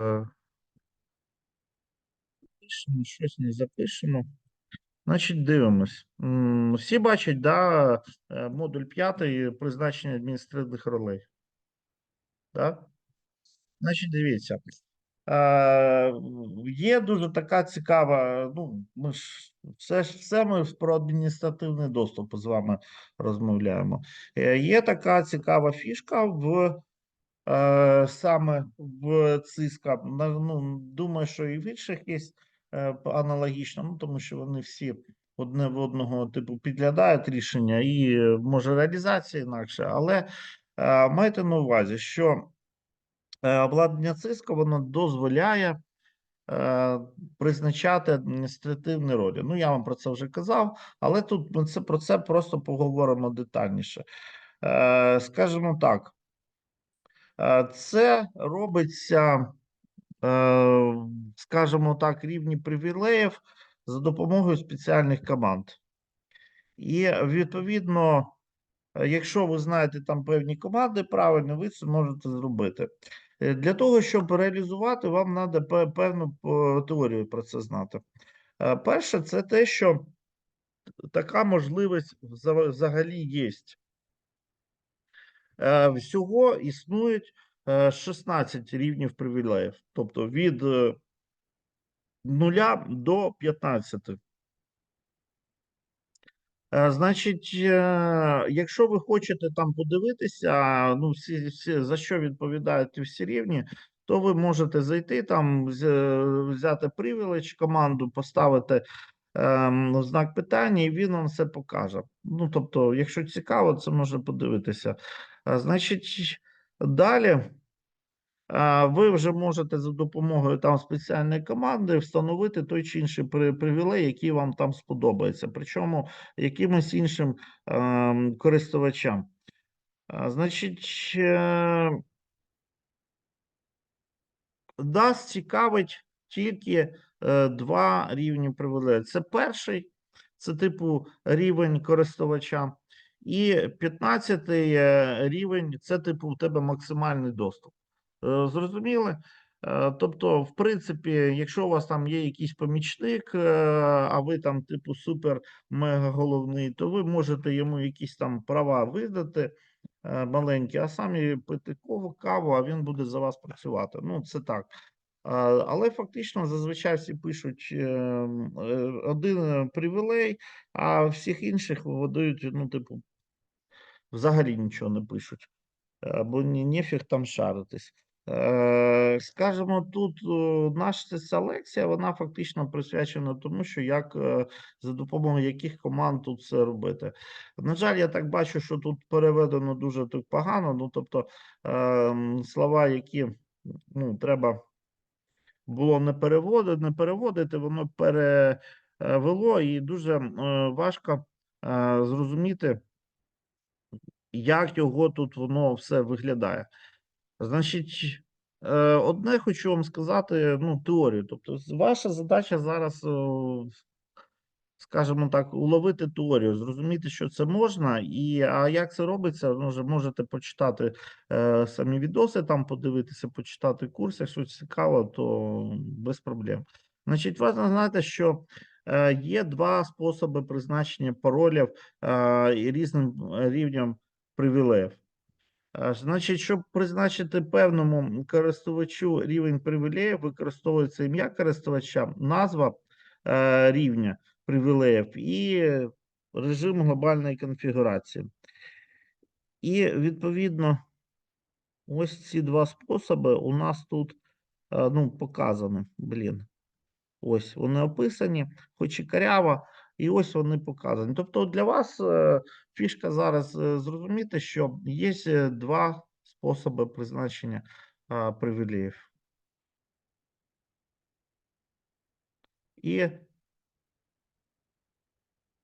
Е, Пишемо, щось не запишемо. Значить, дивимось. Всі бачать, да, е, модуль 5 призначення адміністративних ролей. Да? Значить, дивіться. Е, є дуже така цікава. Ну, ми ж все все ми про адміністративний доступ з вами розмовляємо. Е, є така цікава фішка в саме в циска. Ну, думаю, що і в інших є е, аналогічно, ну тому що вони всі одне в одного типу підглядають рішення, і е, може реалізація інакше, але е, майте на увазі, що обладнання циска воно дозволяє. Призначати адміністративні ролі. Ну, я вам про це вже казав, але тут ми це про це просто поговоримо детальніше. Скажімо так, Це робиться, е, скажімо так, рівні привілеїв за допомогою спеціальних команд. І відповідно, е, якщо ви знаєте там певні команди, правильно, ви це можете зробити. Е, Для того, щоб реалізувати, вам треба певну е, теорію про це знати. Е, Перше, це те, що така можливість взагалі є. Е, Всього існують е, 16 рівнів привілеїв, тобто від е, 0 до 15. Е, Значить, е, якщо ви хочете там подивитися, ну, всі, всі, за що відповідають всі рівні, то ви можете зайти там, взяти привіледж команду, поставити ем, знак питання, і він вам все покаже. Ну, тобто, якщо цікаво, це можна подивитися. Е, Значить, далі. Ви вже можете за допомогою там спеціальної команди встановити той чи інший при- привілей, який вам там сподобається, причому якимось іншим ем, користувачам. Значить, е, нас цікавить тільки е, два рівні привілею. Це перший, це типу рівень користувача, і 15-й е, рівень це типу у тебе максимальний доступ. Е, Зрозуміли? Е, Тобто, в принципі, якщо у вас там є якийсь помічник, а ви там, типу, супер мега головний, то ви можете йому якісь там права видати маленькі, а самі пити каву, а він буде за вас працювати. Ну, це так. Але фактично зазвичай всі пишуть один привілей, а всіх інших видають, ну, типу, взагалі нічого не пишуть бо нефіг там шаритись. Е, Скажімо, тут е, наша лекція, вона фактично присвячена тому, що як е, за допомогою яких команд тут це робити. На жаль, я так бачу, що тут переведено дуже так погано. Ну тобто слова, які ну, треба було не переводити, не переводити, воно перевело і дуже важко зрозуміти, як його тут воно все виглядає. Значить, е, одне хочу вам сказати, ну, теорію. Тобто, ваша задача зараз, скажімо так, уловити теорію, зрозуміти, що це можна, і а як це робиться, вже можете почитати е, самі відоси, там подивитися, почитати курс, якщо цікаво, то без проблем. Значить, важливо знати, що е, є два способи призначення паролів е, різним рівнем привілеїв. Значить, щоб призначити певному користувачу рівень привілеїв, використовується ім'я користувача, назва е, рівня привілеїв і режим глобальної конфігурації. І відповідно, ось ці два способи у нас тут е, ну, показані. Блін. Ось вони описані, хоч і каряво, і ось вони показані. Тобто для вас е, фішка зараз е, зрозуміти, що є е, два способи призначення привілеїв. І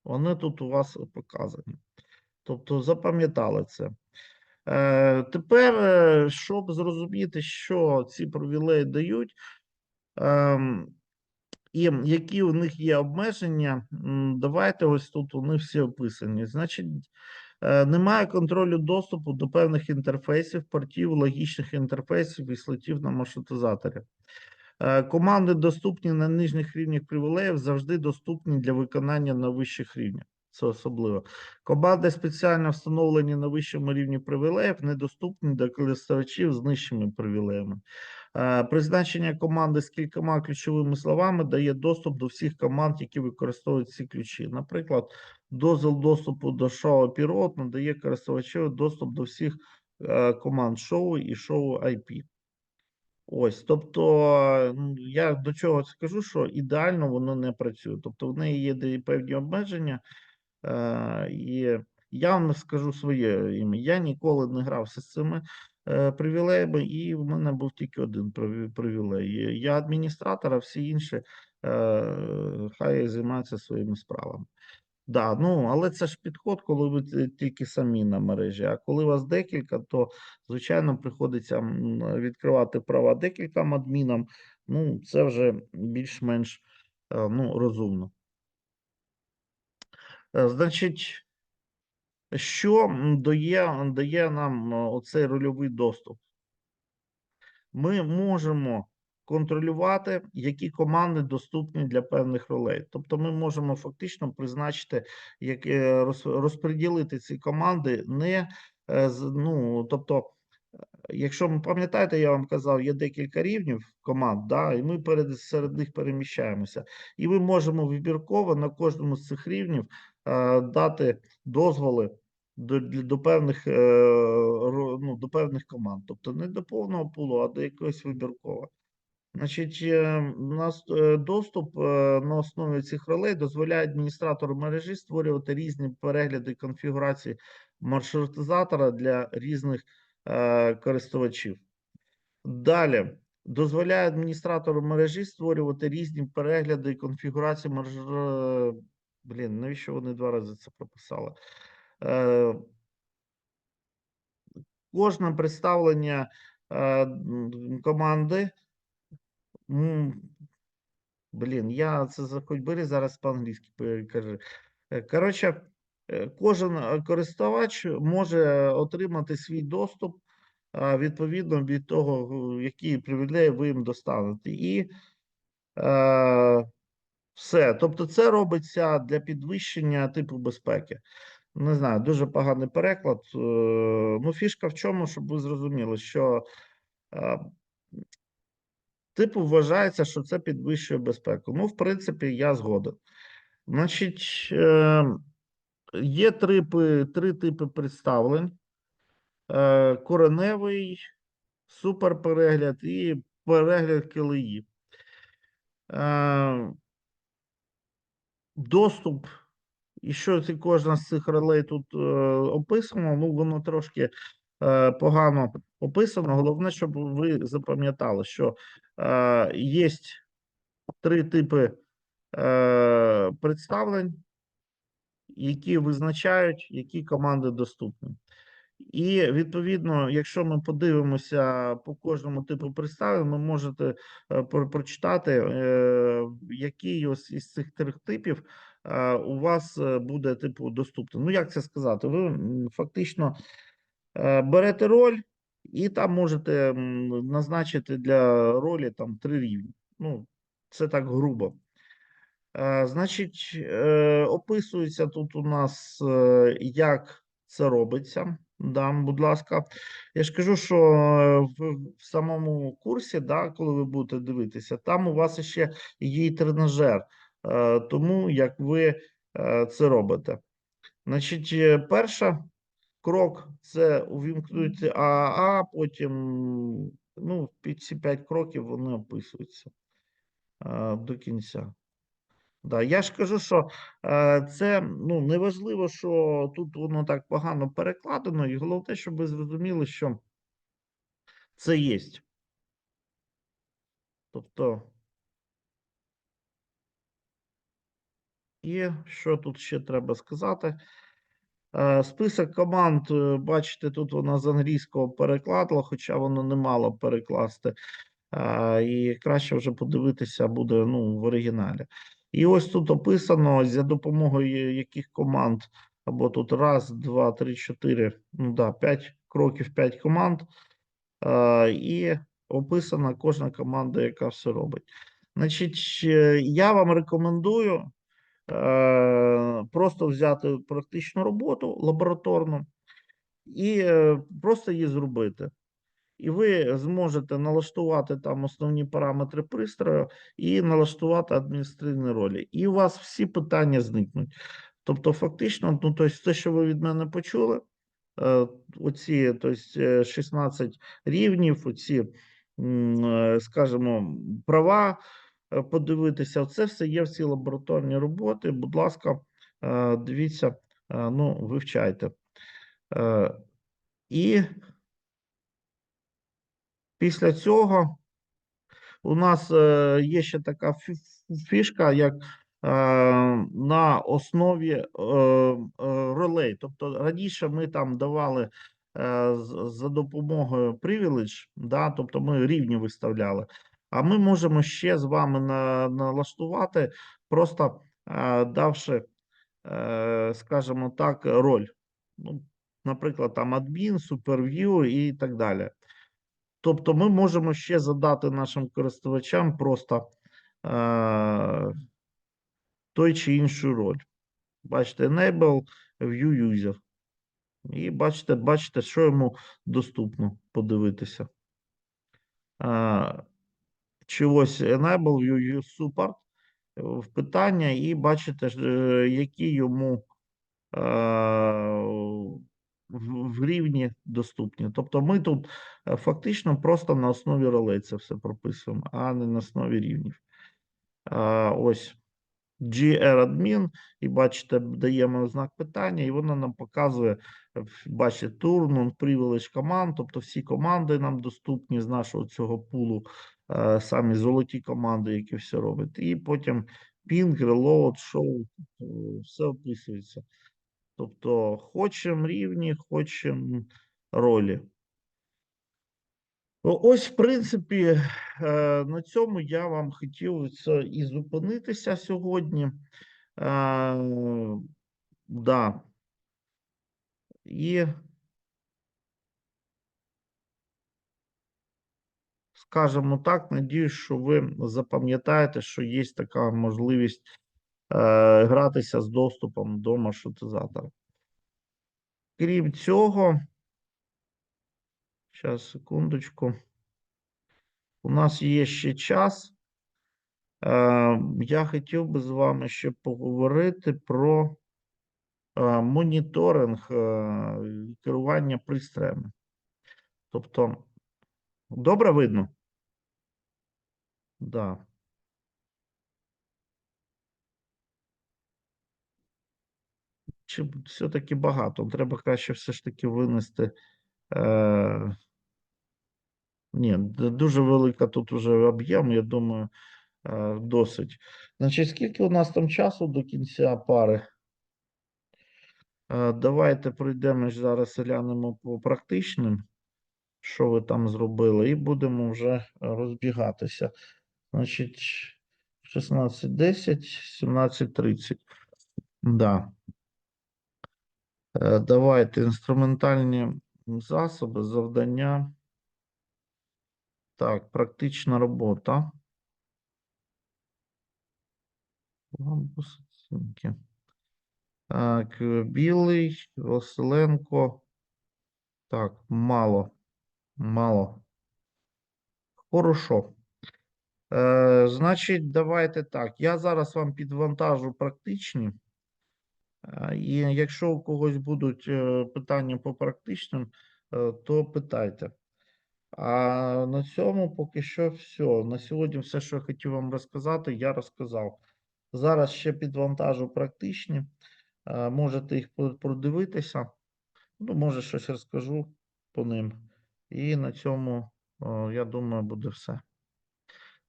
вони тут у вас показані. Тобто запам'ятали це. Тепер, щоб зрозуміти, що ці привілеї дають, ем, І які у них є обмеження, давайте ось тут вони всі описані. Значить, Е, Немає контролю доступу до певних інтерфейсів, портів, логічних інтерфейсів і слотів на маршрутизаторі. Е, Команди, доступні на нижніх рівнях привілеїв, завжди доступні для виконання на вищих рівнях. Це особливо. Команди, спеціально встановлені на вищому рівні привілеїв, недоступні для користувачів з нижчими привілеями. Е, Призначення команди з кількома ключовими словами дає доступ до всіх команд, які використовують ці ключі. Наприклад, дозвіл доступу до шоу Пірот надає користувачеві доступ до всіх е, команд шоу і шоу IP. Ось, тобто, я до чого скажу, що ідеально воно не працює. Тобто, в неї є певні обмеження, е, і я вам скажу своє ім'я. Я ніколи не грався з цими привілеями, і в мене був тільки один приві- привілей. Я адміністратор, а всі інші е, хай займаються своїми справами. Да, ну але це ж підход, коли ви тільки самі на мережі. А коли вас декілька, то звичайно приходиться відкривати права декільком адмінам. Ну, це вже більш-менш е, ну, розумно. Е, Значить, що дає, дає нам е, оцей рольовий доступ? Ми можемо контролювати, які команди доступні для певних ролей. Тобто, ми можемо фактично призначити, як е, розподілити ці команди не е, з- ну, тобто. Якщо ви пам'ятаєте, я вам казав, є декілька рівнів команд, да, і ми перед, серед них переміщаємося. І ми можемо вибірково на кожному з цих рівнів е, дати дозволи до, до, певних, е, ну, до певних команд. Тобто не до повного пулу, а до якогось вибіркового. Значить, е, у нас е, доступ е, на основі цих ролей дозволяє адміністратору мережі створювати різні перегляди конфігурації маршрутизатора для різних е, користувачів. Далі дозволяє адміністратору мережі створювати різні перегляди конфігурації маршру... Блін, навіщо вони два рази це прописали? Е, Кожне представлення е, команди. Блін, я це за- хоч бери зараз по-англійськи кажи. Е, Коротше, кожен користувач може отримати свій доступ відповідно від того, які привілеї ви їм достанете. І е, все. Тобто, це робиться для підвищення типу безпеки. Не знаю, дуже поганий переклад. Е, Ну, фішка в чому, щоб ви зрозуміли, що е, типу вважається, що це підвищує безпеку. Ну, в принципі, я згоден. Значить, е, є три, три типи представлень: кореневий, суперперегляд і перегляд колеї. Е, доступ, і що це кожна з цих ролей тут е, описано, ну воно трошки е, погано описано. Головне, щоб ви запам'ятали, що е, є три типи е, представлень, які визначають, які команди доступні. І відповідно, якщо ми подивимося по кожному типу представлень, ви можете е, про- прочитати, е, який ось із цих трьох типів у вас е, буде типу доступний. Ну, як це сказати? Ви фактично е, берете роль, і там можете назначити для ролі там три рівні. Ну, це так грубо. Е, Значить, е, описується тут у нас, е, як це робиться. Да, будь ласка, я ж кажу, що е, в, самому курсі, да, коли ви будете дивитися, там у вас ще є тренажер, е, тому як ви е, це робите. Значить, е, перша крок це увімкнути АА, потім ну, під ці 5 кроків вони описуються е, до кінця. Да, я ж кажу, що е, це ну неважливо, що тут воно так погано перекладено, і головне, щоб ви зрозуміли, що це є. Тобто, і що тут ще треба сказати? Е, Список команд, е, бачите, тут вона з англійського перекладла, хоча воно не мало перекласти. Е, І краще вже подивитися буде ну, в оригіналі. І ось тут описано, за допомогою яких команд або тут раз, два, три, чотири, ну да, п'ять кроків, п'ять команд. І описана кожна команда, яка все робить. Значить, я вам рекомендую просто взяти практичну роботу лабораторну і е, просто її зробити. І ви зможете налаштувати там основні параметри пристрою і налаштувати адміністративні ролі. І у вас всі питання зникнуть. Тобто, фактично, ну, тобто, те, що ви від мене почули, е, оці тобто, е, 16 рівнів, оці, е, скажімо, права е, подивитися, це все є в цій лабораторні роботи. Будь ласка, е, дивіться, е, ну, вивчайте. Е, І після цього у нас е, є ще така фі- фішка, як е, на основі е, е, ролей. Тобто раніше ми там давали е, за допомогою privilege, да, тобто ми рівні виставляли. А ми можемо ще з вами на, налаштувати, просто е, давши, е, скажімо так, роль. Ну, наприклад, там адмін, суперв'ю і так далі. Тобто ми можемо ще задати нашим користувачам просто е, той чи іншу роль. Бачите, enable view user. І бачите, бачите, що йому доступно подивитися. Е, чи ось enable view support е, в питання, і бачите, е, які йому е, в, рівні доступні. Тобто ми тут фактично просто на основі ролей це все прописуємо, а не на основі рівнів. Ось GR-адмін, і бачите, даємо знак питання, і воно нам показує, бачите, tour, non-privilege команд, тобто всі команди нам доступні з нашого цього пулу, самі золоті команди, які все роблять. І потім ping, reload, show, е, все описується. Тобто, хочемо рівні, хочемо ролі. Ось, в принципі, е, на цьому я вам хотів це і зупинитися сьогодні. Е, Да. І скажімо так, надіюсь, що ви запам'ятаєте, що є така можливість е, гратися з доступом до маршрутизатора. Крім цього, зараз, секундочку. У нас є ще час. Е, Я хотів би з вами ще поговорити про е, моніторинг е, керування пристроями. Тобто, добре видно? Да. Чи все-таки багато? Треба краще все ж таки винести. Е, ні, дуже велика тут уже об'єм, я думаю, е, досить. Значить, скільки у нас там часу до кінця пари? Е, Давайте пройдемо зараз глянемо по практичним, що ви там зробили, і будемо вже розбігатися. Значить, 16.10, 17.30. Да. Е, Давайте інструментальні засоби, завдання. Так, практична робота. Лампус. Так, е, білий, Василенко. Так, мало. Мало. Хорошо. Е, значить, давайте так. Я зараз вам підвантажу практичні. Е, І якщо у когось будуть е, питання по практичним, е, то питайте. А на цьому поки що все. На сьогодні все, що я хотів вам розказати, я розказав. Зараз ще підвантажу практичні. Можете їх продивитися. Ну, може, щось розкажу по ним. І на цьому, я думаю, буде все.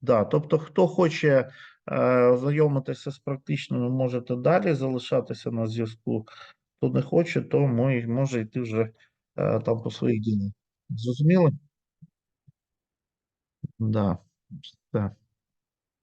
Да, тобто, хто хоче е, ознайомитися з практичними, можете далі залишатися на зв'язку. Хто не хоче, то може йти вже е, там по своїх ділах. Зрозуміли? Да. Все.